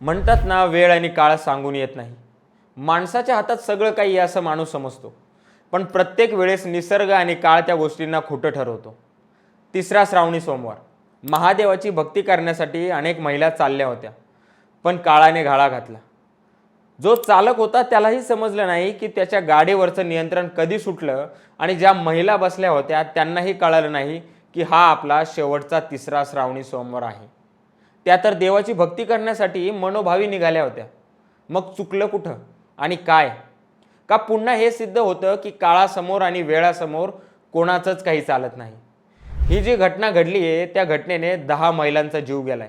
म्हणतात ना वेळ आणि काळ सांगून येत नाही. माणसाच्या हातात सगळं काही आहे असं माणूस समजतो. पण प्रत्येक वेळेस निसर्ग आणि काळ त्या गोष्टींना खोटं ठरवतो. तिसरा श्रावणी सोमवार. महादेवाची भक्ती करण्यासाठी अनेक महिला चालल्या होत्या पण काळाने घाळा घातला. जो चालक होता त्यालाही समजलं नाही की त्याच्या गाडीवरचं नियंत्रण कधी सुटलं आणि ज्या महिला बसल्या होत्या त्यांनाही कळालं नाही की हा आपला शेवटचा तिसरा श्रावणी सोमवार आहे. त्या तर देवाची भक्ती करण्यासाठी मनोभावी निघाल्या होत्या. मग चुकलं कुठं? आणि काय? का पुन्हा हे सिद्ध होतं की काळासमोर आणि वेळासमोर कोणाचंच काही चालत नाही. ही जी घटना घडली आहे त्या घटनेने दहा महिलांचा जीव गेलाय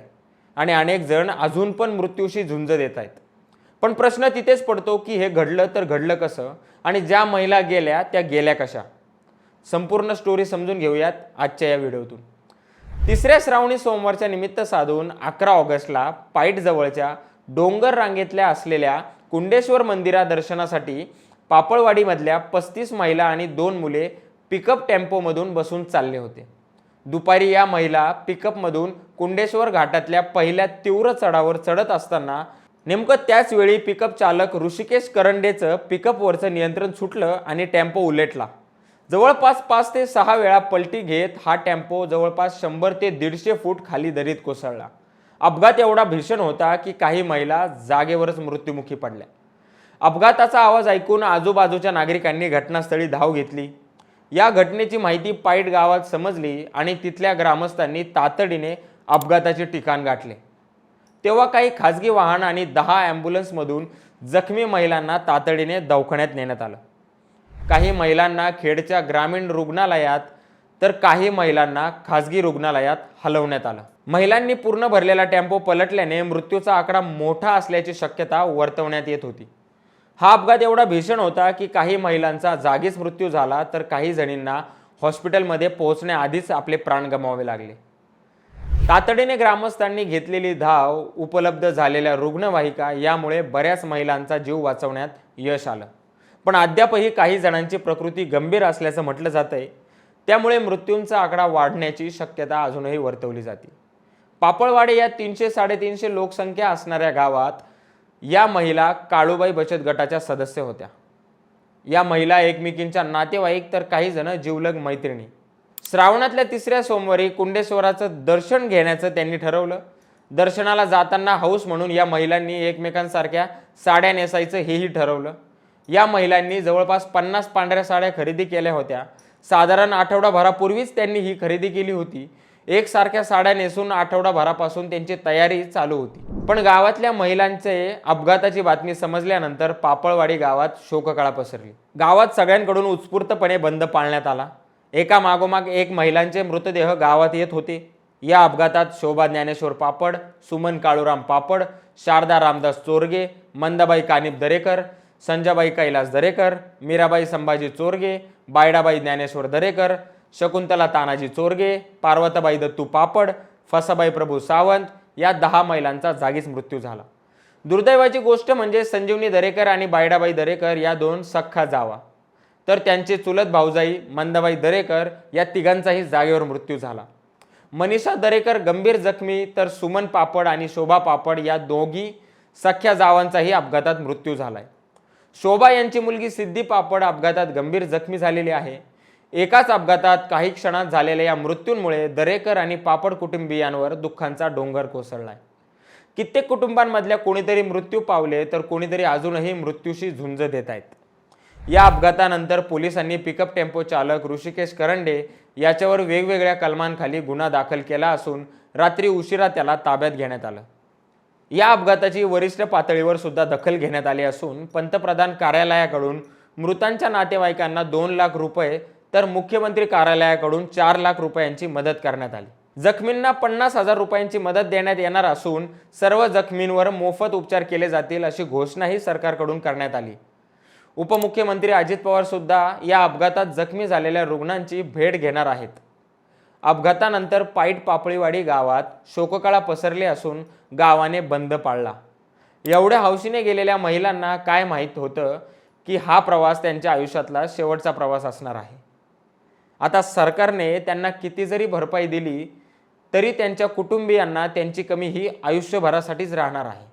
आणि अनेक जण अजून पण मृत्यूशी झुंज देत आहेत. पण प्रश्न तिथेच पडतो की हे घडलं तर घडलं कसं आणि ज्या महिला गेल्या त्या गेल्या कशा? संपूर्ण स्टोरी समजून घेऊयात आजच्या या व्हिडिओतून. तिसऱ्या श्रावणी सोमवारच्या निमित्त साधून अकरा ऑगस्टला पाईटजवळच्या डोंगर रांगेतल्या असलेल्या कुंडेश्वर मंदिरा दर्शनासाठी पापळवाडीमधल्या पस्तीस महिला आणि दोन मुले पिकअप टेम्पोमधून बसून चालले होते. दुपारी या महिला पिकअपमधून कुंडेश्वर घाटातल्या पहिल्या तीव्र चढावर चढत असताना नेमकं त्याच वेळी पिकअप चालक ऋषिकेश करंडेचं पिकअपवरचं नियंत्रण सुटलं आणि टेम्पो उलटला. जवळपास पाच ते सहा वेळा पलटी घेत हा टेम्पो जवळपास शंभर ते दीडशे फूट खाली दरीत कोसळला. अपघात एवढा भीषण होता की काही महिला जागेवरच मृत्युमुखी पडल्या. अपघाताचा आवाज ऐकून आजूबाजूच्या नागरिकांनी घटनास्थळी धाव घेतली. या घटनेची माहिती पाईट गावात समजली आणि तिथल्या ग्रामस्थांनी तातडीने अपघाताचे ठिकाण गाठले. तेव्हा काही खाजगी वाहन आणि दहा ॲम्ब्युलन्समधून जखमी महिलांना तातडीने दवाखान्यात नेण्यात आलं. काही महिलांना खेडच्या ग्रामीण रुग्णालयात तर काही महिलांना खाजगी रुग्णालयात हलवण्यात आलं. महिलांनी पूर्ण भरलेला टेम्पो पलटल्याने मृत्यूचा आकडा मोठा असल्याची शक्यता वर्तवण्यात येत होती. हा अपघात एवढा भीषण होता की काही महिलांचा जागीच मृत्यू झाला तर काही जणींना हॉस्पिटलमध्ये पोहोचण्याआधीच आपले प्राण गमावे लागले. तातडीने ग्रामस्थांनी घेतलेली धाव उपलब्ध झालेल्या रुग्णवाहिका यामुळे बऱ्याच महिलांचा जीव वाचवण्यात यश आलं. पण अद्यापही काही जणांची प्रकृती गंभीर असल्याचं म्हटलं जातंय. त्यामुळे मृत्यूंचा आकडा वाढण्याची शक्यता अजूनही वर्तवली जाते. पापळवाडे या तीनशे साडेतीनशे लोकसंख्या असणाऱ्या गावात या महिला काळूबाई बचत गटाच्या सदस्य होत्या. या महिला एकमेकींच्या नातेवाईक तर काही जण जीवलग मैत्रिणी. श्रावणातल्या तिसऱ्या सोमवारी कुंडेश्वराचं दर्शन घेण्याचं त्यांनी ठरवलं. दर्शनाला जाताना हौस म्हणून या महिलांनी एकमेकांसारख्या साड्या नेसायचं हेही ठरवलं. या महिलांनी जवळपास पन्नास पांढऱ्या साड्या खरेदी केल्या होत्या. साधारण आठवडाभरापूर्वीच त्यांनी ही खरेदी केली होती. एकसारख्या साड्या नेसून आठवडाभरापासून त्यांची तयारी चालू होती. पण गावातल्या महिलांचे अपघाताची बातमी समजल्यानंतर पापळवाडी गावात शोककळा पसरली. गावात सगळ्यांकडून उत्स्फूर्तपणे बंद पाळण्यात आला. एका मागोमाग एक महिलांचे मृतदेह गावात येत होते. या अपघातात शोभा ज्ञानेश्वर पापड सुमन काळूराम पापड शारदा रामदास चोरगे मंदाबाई कानिप दरेकर संजाबाई कैलास दरेकर मीराबाई संभाजी चोरगे बायडाबाई ज्ञानेश्वर दरेकर शकुंतला तानाजी चोरगे पार्वताबाई दत्तू पापड फसाबाई प्रभू सावंत या दहा महिलांचा जागीच मृत्यू झाला. दुर्दैवाची गोष्ट म्हणजे संजीवनी दरेकर आणि बायडाबाई दरेकर या दोन सख्खा जावा. तर त्यांचे चुलत भाऊजाई मंदाबाई दरेकर या तिघांचाही जागेवर मृत्यू झाला. मनीषा दरेकर गंभीर जखमी तर सुमन पापड आणि शोभा पापड या दोघी सख्या जावांचाही अपघातात मृत्यू झालाय. शोभा यांची मुलगी सिद्धी पापड अपघातात गंभीर जखमी झालेली आहे. एकाच अपघातात काही क्षणात झालेल्या या मृत्यूंमुळे दरेकर आणि पापड कुटुंबियांवर दुःखांचा डोंगर कोसळलाय. कित्येक कुटुंबांमधल्या कोणीतरी मृत्यू पावले तर कोणीतरी अजूनही मृत्यूशी झुंज देत आहेत. या अपघातानंतर पोलिसांनी पिकअप टेम्पो चालक ऋषिकेश करंडे याच्यावर वेगवेगळ्या कलमांखाली गुन्हा दाखल केला असून रात्री उशिरा त्याला ताब्यात घेण्यात आलं. या अपघाताची वरिष्ठ पातळीवर सुद्धा दखल घेण्यात आली असून पंतप्रधान कार्यालयाकडून मृतांच्या नातेवाईकांना दोन लाख रुपये तर मुख्यमंत्री कार्यालयाकडून चार लाख रुपयांची मदत करण्यात आली. जखमींना पन्नास हजार रुपयांची मदत देण्यात येणार असून सर्व जखमींवर मोफत उपचार केले जातील अशी घोषणाही सरकारकडून करण्यात आली. उपमुख्यमंत्री अजित पवार सुद्धा या अपघातात जखमी झालेल्या रुग्णांची भेट घेणार आहेत. अपघातानंतर पाईट पापळीवाडी गावात शोककळा पसरली असून गावाने बंद पाळला एवढ्या हौशीने गेलेल्या महिलांना काय माहीत होतं की हा प्रवास त्यांच्या आयुष्यातला शेवटचा प्रवास असणार आहे? आता सरकारने त्यांना किती जरी भरपाई दिली तरी त्यांच्या कुटुंबियांना त्यांची कमी ही आयुष्यभरासाठीच राहणार आहे.